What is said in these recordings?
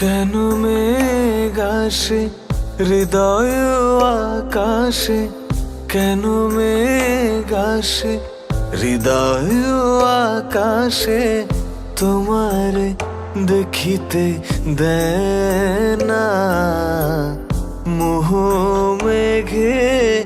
কেন মেঘ আসে? হৃদয় আকাশে কেন মেঘ আসে? হৃদয় আকাশে তোমার দেখিতে দেনা। মোহ মেঘে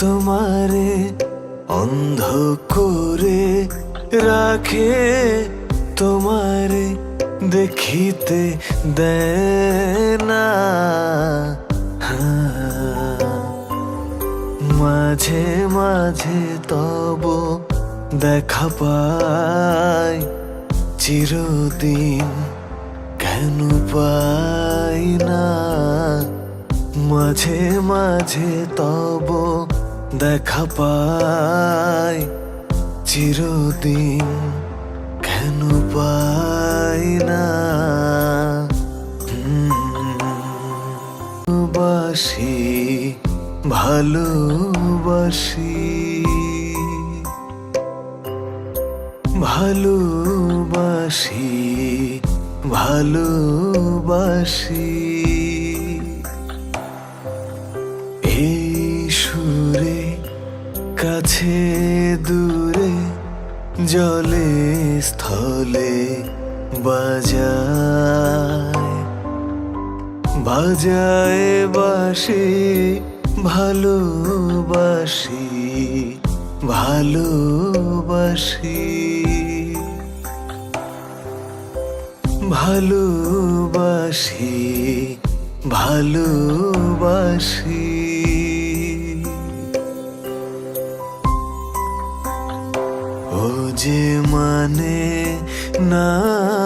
তোমারে অন্ধ করে রাখে। দেখিতে দেনা। মাঝে মাঝে তব দেখা পাই, চিরদিন কেন পাই না। মাঝে মাঝে তব দেখা পাই, চিরদিন কেন পাই না। ভালোবাসি ভালোবাসি। ভালোবাসি ভালোবাসি। এই সুরে কাছে দূরে জলে স্থলে বাজায় বাজায় বাসি ভালোবাসি ভালোবাসি ভালোবাসি ভালোবাসি ও যে মানে না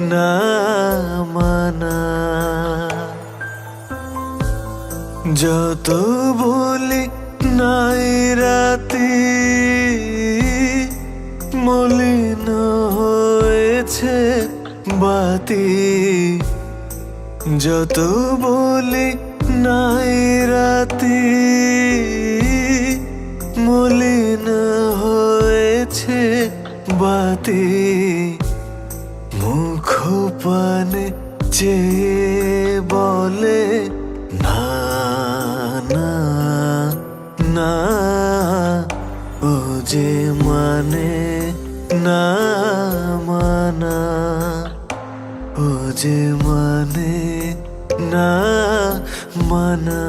না মানা। যত বলি নাই রাতি, মলিন হয়েছে বাতি। যত বলি নাই রাতি, মলিন হয়েছে বাতি। মুখ পানে চেয়ে বলে, না না না, ও যে মানে না, মানা, ও যে মানে না, মানা।